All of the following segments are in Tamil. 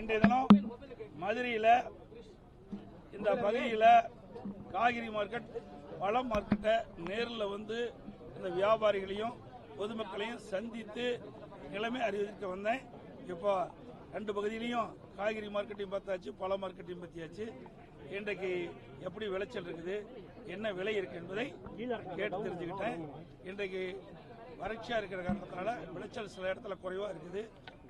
இன்றைய தினம் மதுரையில் இந்த பகுதியில் காய்கறி மார்க்கெட் பழம் மார்க்கெட்டை நேரில் வந்து இந்த வியாபாரிகளையும் பொதுமக்களையும் சந்தித்து நிலைமை அறிவிக்க வந்தேன். இப்போ ரெண்டு பகுதியிலையும் காய்கறி மார்க்கெட்டையும் பார்த்தாச்சு பழ மார்க்கெட்டையும் பற்றியாச்சு இன்றைக்கு எப்படி விளைச்சல் இருக்குது என்ன விலை இருக்கு என்பதை கேட்டு தெரிஞ்சுக்கிட்டேன். இன்றைக்கு வறட்சியாக இருக்கிற காரணத்தினால விளைச்சல் சில இடத்துல குறைவாக இருக்குது.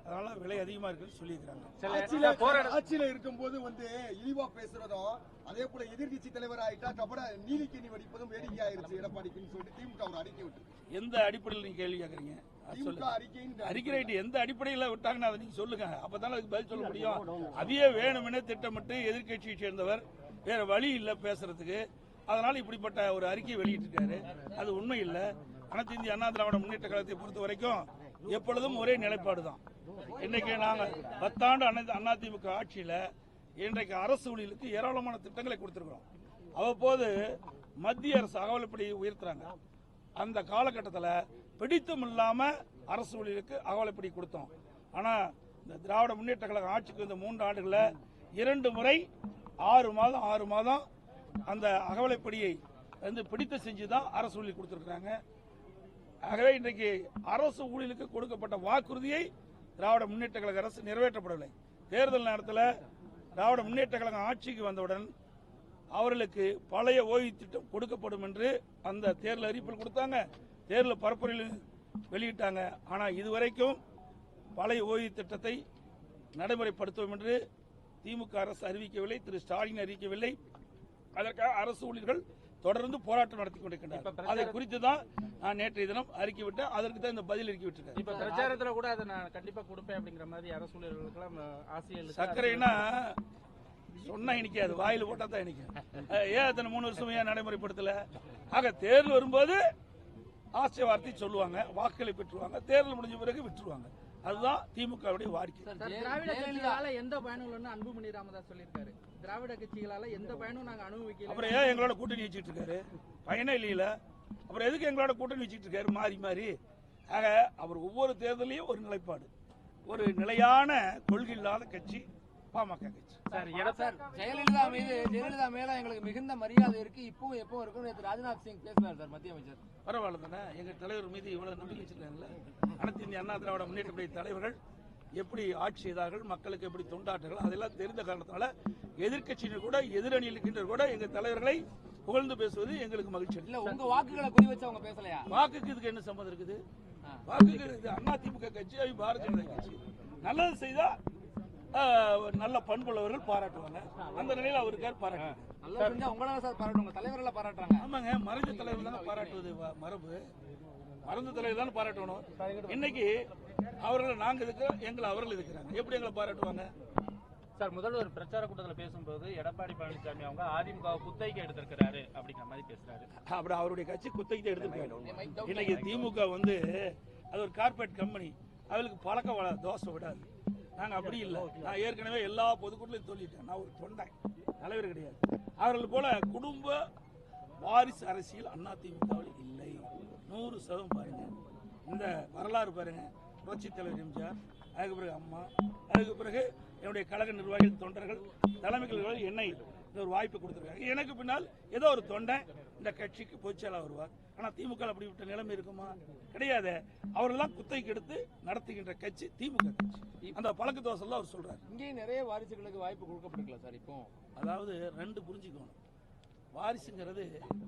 அதனால விலை அதிகமாக இருக்குன்னு சொல்லியிருக்கிறாங்க. ஆட்சியில ஆட்சியில இருக்கும்போது வந்து இழிவா பேசுறதும் அதே போல எதிர்க்கட்சி தலைவர் ஆயிட்டா கபட நீலிக்கணி வடிப்பதும் வேடிக்கை ஆயிருச்சு எடப்பாடிக்குன்னு சொல்லிட்டு திமுக ஒரு அறிக்கை விட்டு எந்த அடிப்படையில் நீங்க கேள்வி அறிக்கைன்னு அறிக்கை ரைட்டு எந்த அடிப்படையில் விட்டாங்கன்னு அதை நீங்க சொல்லுங்க. அப்பதானே அதுக்கு பதில் சொல்ல முடியும். அதையே வேணுமெனே திட்டமிட்டு எதிர்க்கட்சியை சேர்ந்தவர் வேற வழி இல்லை பேசுறதுக்கு. அதனால இப்படிப்பட்ட ஒரு அறிக்கை வெளியிட்டிருக்காரு. அது உண்மை இல்லை. அனைத்து இந்திய அண்ணா திராவிட முன்னேற்ற கழகத்தை பொறுத்த வரைக்கும் எப்பொழுதும் ஒரே நிலைப்பாடு தான் இன்னைக்கு நாங்கள் பத்தாண்டு அண்ணா அதிமுக ஆட்சியில் இன்றைக்கு அரசு ஊழியர்களுக்கு ஏராளமான திட்டங்களை கொடுத்துருக்கிறோம். அவ்வப்போது மத்திய அரசு அகவலைப்படி உயர்த்துறாங்க. அந்த காலகட்டத்தில் பிடித்தம் இல்லாமல் அரசு ஊழியருக்கு அகவலைப்படி கொடுத்தோம். ஆனால் இந்த திராவிட முன்னேற்ற கழக ஆட்சிக்கு இந்த மூன்று ஆண்டுகளில் இரண்டு முறை ஆறு மாதம் ஆறு மாதம் அந்த அகவலைப்படியை வந்து பிடித்த செஞ்சு தான் அரசு ஊழியர் கொடுத்துருக்குறாங்க. ஆகவே இன்றைக்கு அரசு ஊழியர்களுக்கு கொடுக்கப்பட்ட வாக்குறுதியை திராவிட முன்னேற்ற கழக அரசு நிறைவேற்றப்படவில்லை. தேர்தல் நேரத்தில் திராவிட முன்னேற்ற கழகம் ஆட்சிக்கு வந்தவுடன் அவர்களுக்கு பழைய ஓய்வு திட்டம் கொடுக்கப்படும் என்று அந்த தேர்தல் அறிவிப்பில் கொடுத்தாங்க. தேர்தல் பரப்புரையில் வெளியிட்டாங்க. ஆனால் இதுவரைக்கும் பழைய ஓய்வு திட்டத்தை நடைமுறைப்படுத்துவோம் என்று திமுக அரசு அறிவிக்கவில்லை திரு ஸ்டாலின் அறிவிக்கவில்லை. அதற்காக அரசு ஊழியர்கள் தொடர்ந்து போராட்டம் நடத்தி கொண்டிருக்கின்றனர் அதை குறித்து தான் நான் நேற்றைய தினம் அறிக்கை விட்டேன் அதற்கு தான் இந்த பதில் அறிக்கை விட்டிருக்கேன். இப்ப பிரச்சாரத்துல கூட அதை நான் கண்டிப்பா கொடுப்பேன் அப்படிங்கிற மாதிரி அரசு ஊழியர்களுக்கெல்லாம் ஆசைகள் சர்க்கரைனா சொன்னா இனிக்காது வாயில போட்டா தான் இனிக்கும். ஏன் அத்தனை மூணு வருஷம் ஏன் நடைமுறைப்படுத்தல? ஆக தேர்தல் வரும்போது ஆசை வார்த்தை சொல்லுவாங்க வாக்குகளை பெற்றுருவாங்க தேர்தல் முடிஞ்ச பிறகு விட்டுருவாங்க. அதுதான் திமுகவுடைய வாடிக்கை. சார், திராவிட கட்சிகளால எந்த பயனும் இல்லைன்னு அன்புமணி ராமதாஸ் சொல்லியிருக்காரு. திராவிட கட்சிகளால எந்த பயனும் நாங்க அனுபவிக்கல. அப்புறம் ஏன் எங்களோட கூட்டணி வச்சுட்டு இருக்காரு? பயனே இல்லையில. அப்புறம் எதுக்கு எங்களோட கூட்டணி வச்சுட்டு இருக்காரு? மாறி மாறி. ஆக அவர் ஒவ்வொரு தேர்தலையும் ஒரு நிலைப்பாடு. ஒரு நிலையான கொள்கை இல்லாத கட்சி. பாமக கட்சி சார் சார் ஜெயலலிதா மீது ஜெயலலிதா மேல எங்களுக்கு மிகுந்த மரியாதை இருக்கு. இப்பவும் எப்பவும் இருக்கும் நேற்று ராஜ்நாத் சிங் பேசினார் சார் மத்திய அமைச்சர். பரவாயில்ல தானே? எங்க தலைவர் மீது இவ்வளவு நம்பிக்கை வச்சிருக்காங்கல்ல? அனைத்து இந்திய அண்ணா திராவிட முன்னேற்ற கழக தலைவர்கள் எப்படி ஆட்சி செய்தார்கள் மக்களுக்கு எப்படி தொண்டாற்றுகள் அதெல்லாம் தெரிந்த காரணத்தினால எதிர்க்கட்சியினர் கூட எதிரணியில் இருக்கின்ற கூட எங்க தலைவர்களை புகழ்ந்து பேசுவது எங்களுக்கு மகிழ்ச்சி. இல்ல உங்க வாக்குகளை குறி வச்சு அவங்க பேசலையா? வாக்குக்கு இதுக்கு என்ன சம்மந்தம் இருக்குது? வாக்குக்கு அண்ணா திமுக கட்சி பாரதிய ஜனதா கட்சி. நல்லது செய்தா நல்ல பண்புள்ளவர்கள் பாராட்டுவாங்க. அந்த நிலையில் அவர் இருக்கார் பாராட்டுவாங்க நல்லா செஞ்சா உங்களால சார் பாராட்டுவாங்க. தலைவர்கள் பாராட்டுறாங்க. ஆமாங்க மறைஞ்ச தலைவர் தானே பாராட்டுவது மரபு. மறந்த தலைவர் தானே பாராட்டணும். இன்னைக்கு அவர்களை நாங்க இருக்கிறோம் எங்களை அவர்கள் இருக்கிறாங்க. எப்படி எங்களை பாராட்டுவாங்க? சார் முதல்வர் பிரச்சார கூட்டத்துல பேசும்போது எடப்பாடி பழனிசாமி அவங்க அதிமுக குத்தகைக்கு எடுத்திருக்கிறாரு அப்படிங்கிற மாதிரி பேசுறாரு. அப்படி அவருடைய கட்சி குத்தகைக்கு எடுத்துருக்காரு இன்னைக்கு திமுக வந்து அது ஒரு கார்பரேட் கம்பெனி அவளுக்கு பழக்க வள தோசை விடாது. நாங்க அப்படி இல்லை. நான் ஏற்கனவே எல்லா பொதுக்கூட்டிலையும் சொல்லிட்டேன். நான் ஒரு தொண்டை தலைவர் கிடையாது. அவர்கள் போல குடும்ப வாரிசு அரசியல் அதிமுகவில் இல்லை. நூறு சதவீதம் பாருங்க. இந்த வரலாறு பாருங்க. புரட்சி தலைவர் எம்ஜிஆர் அதுக்கு பிறகு அம்மா அதுக்கு பிறகு என்னுடைய கழக நிர்வாகிகள் தொண்டர்கள் தலைமைகள் என்னை இந்த ஒரு வாய்ப்பு கொடுத்துருக்காங்க. எனக்கு பின்னால் ஏதோ ஒரு தொண்டை இந்த கட்சிக்கு பொதுச்செயலாளர் வருவார். ஆனா திமுக அப்படிப்பட்ட நிலைமை இருக்குமா? கிடையாது. அவரெல்லாம் குத்தகைக்கு எடுத்து நடத்துகின்ற கட்சி திமுக கட்சி. அந்த பழக்க தோசைலாம் அவர் சொல்றாரு. இங்கேயும் நிறைய வாரிசுகளுக்கு வாய்ப்பு கொடுக்கப்பட்டிருக்கல சார் இப்போ? அதாவது ரெண்டு புரிஞ்சுக்கணும். வாரிசுங்கிறது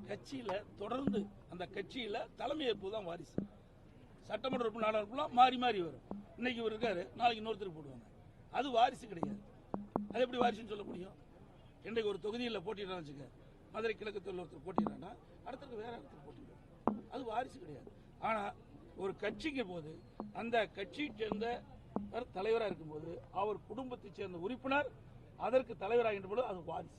கட்சியில தொடர்ந்து அந்த கட்சியில தலைமையேற்பு தான் வாரிசு. சட்டமன்ற உறுப்பினர் நாடாளுமன்றம் மாறி மாறி வரும். இன்னைக்கு இவர் இருக்காரு நாளைக்கு இன்னொருத்தர் போடுவாங்க. அது வாரிசு கிடையாது. அது எப்படி வாரிசுன்னு சொல்ல முடியும்? இன்றைக்கு ஒரு தொகுதியில் போட்டிடுறான்னு வச்சுக்க மதுரை கிழக்கு தொழில் ஒருத்தர் போட்டிடுறான்னா அடுத்தது வேற இடத்துல போட்டிடுறாங்க அது வாரிசு கிடையாது. ஆனா ஒரு கட்சிக்கு போது அந்த கட்சியை சேர்ந்த தலைவராக இருக்கும்போது அவர் குடும்பத்தைச் சேர்ந்த உறுப்பினர் அதற்கு தலைவராகின்ற போது அது வாரிசு.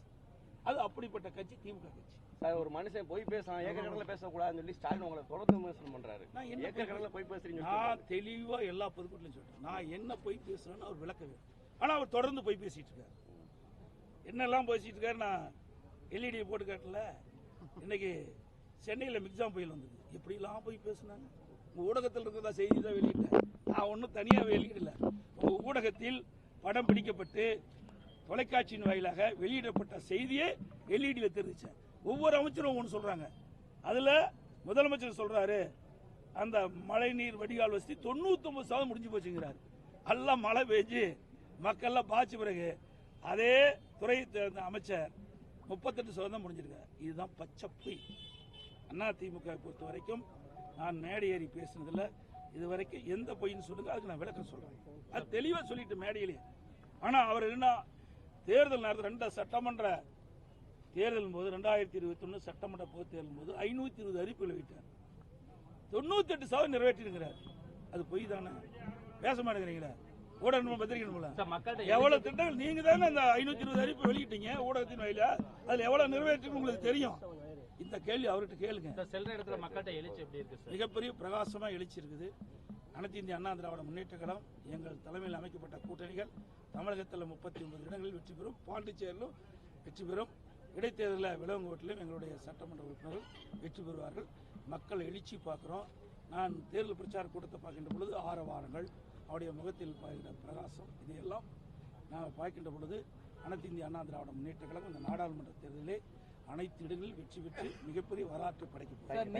அது அப்படிப்பட்ட கட்சி திமுக கட்சி. சார் ஒரு மனுஷன் போய் பேசலாம் ஏக்கர் கணக்கில் பேசக்கூடாதுன்னு சொல்லி ஸ்டாலின் உங்களை தொடர்ந்து விமர்சனம் பண்றாரு. நான் என்ன ஏக்கர் கணக்கில் போய் பேசுறீங்க நான் தெளிவா எல்லா பொதுக்கூட்டிலும் சொல்றேன். நான் என்ன போய் பேசுறேன்னு அவர் விளக்க வேண்டும் ஆனா அவர் தொடர்ந்து போய் பேசிட்டு இருக்காரு. என்னெல்லாம் பேசிட்டு இருக்காரு நான் எல்இடி போட்டு காட்டல. இன்னைக்கு சென்னையில் மிக்ஸாம் புயல் வந்தது. எப்படிலாம் போய் பேசுனாங்க? உங்கள் ஊடகத்தில் இருக்கிறதா செய்தி தான் வெளியிட்டேன். நான் ஒன்றும் தனியாக வெளியிடல. உங்கள் ஊடகத்தில் படம் பிடிக்கப்பட்டு தொலைக்காட்சியின் வாயிலாக வெளியிடப்பட்ட செய்தியை எல்இடியில் தெரிவித்தேன் ஒவ்வொரு அமைச்சரும் ஒன்று சொல்கிறாங்க அதில் முதலமைச்சர் சொல்கிறாரு அந்த மழைநீர் வடிகால் வசதி தொண்ணூத்தொன்பது சதவீதம் முடிஞ்சு போச்சுங்கிறாரு. எல்லாம் மழை பெஞ்சு மக்கள்லாம் பாய்ச்ச பிறகு அதே துறை அமைச்சர் முப்பத்தெட்டு சதவீதம் முடிஞ்சிருக்காரு. இதுதான் பச்சை பொய் அண்ணா திமுக பொறுத்த வரைக்கும் நான் மேடை ஏறி பேசினதில் இது வரைக்கும் எந்த பொய்ன்னு சொல்லுங்க அதுக்கு நான் விளக்கம் சொல்றேன். அது தெளிவா சொல்லிட்டு மேடையிலே. ஆனால் அவர் என்ன தேர்தல் நடந்த ரெண்டு சட்டமன்ற தேர்தல் போது ரெண்டாயிரத்தி இருபத்தி ஒன்று சட்டமன்ற பொது தேர்தல் போது ஐநூத்தி இருபது அறிவிப்புகளை விட்டார் தொண்ணூத்தி எட்டு சதவீதம் நிறைவேற்றிருக்கிறார். அது பொய் தானே? பேச மாட்டேங்கிறீங்களா? ஊடகம் பத்திரிகை மூலம் சார் மக்கள்கிட்ட எவ்வளவு திட்டங்கள்? நீங்க தானே அந்த ஐநூத்தி இருபது அறிவிப்பு வெளியிட்டீங்க ஊடகத்தின் வாயில அதுல எவ்வளவு நிறைவேற்றி உங்களுக்கு தெரியும்? இந்த கேள்வி அவர்கிட்ட கேளுங்க. செல்ற இடத்துல மக்கள்கிட்ட எழுச்சி எப்படி இருக்கு மிகப்பெரிய பிரகாசமா எழுச்சி இருக்குது. அனைத்து இந்திய அண்ணா திராவிட முன்னேற்ற கழகம் எங்கள் தலைமையில் அமைக்கப்பட்ட கூட்டணிகள் தமிழகத்தில் முப்பத்தி ஒன்பது இடங்களில் வெற்றி பெறும் பாண்டிச்சேரியிலும் வெற்றி பெறும் இடைத்தேர்தலில் விலங்கோட்டிலும் எங்களுடைய சட்டமன்ற உறுப்பினர்கள் வெற்றி பெறுவார்கள். மக்கள் எழுச்சி பார்க்குறோம். நான் தேர்தல் பிரச்சார கூட்டத்தை பார்க்கின்ற பொழுது ஆரவாரங்கள் அவருடைய முகத்தில் பாய்கிற பிரகாசம் இதையெல்லாம் நாங்கள் பார்க்கின்ற பொழுது அனைத்து இந்திய அண்ணா திராவிட முன்னேற்ற கழகம் இந்த நாடாளுமன்ற தேர்தலிலே அனைத்து இடங்களில் வெற்றி பெற்று மிகப்பெரிய வரலாற்று படைக்கப்பட்டது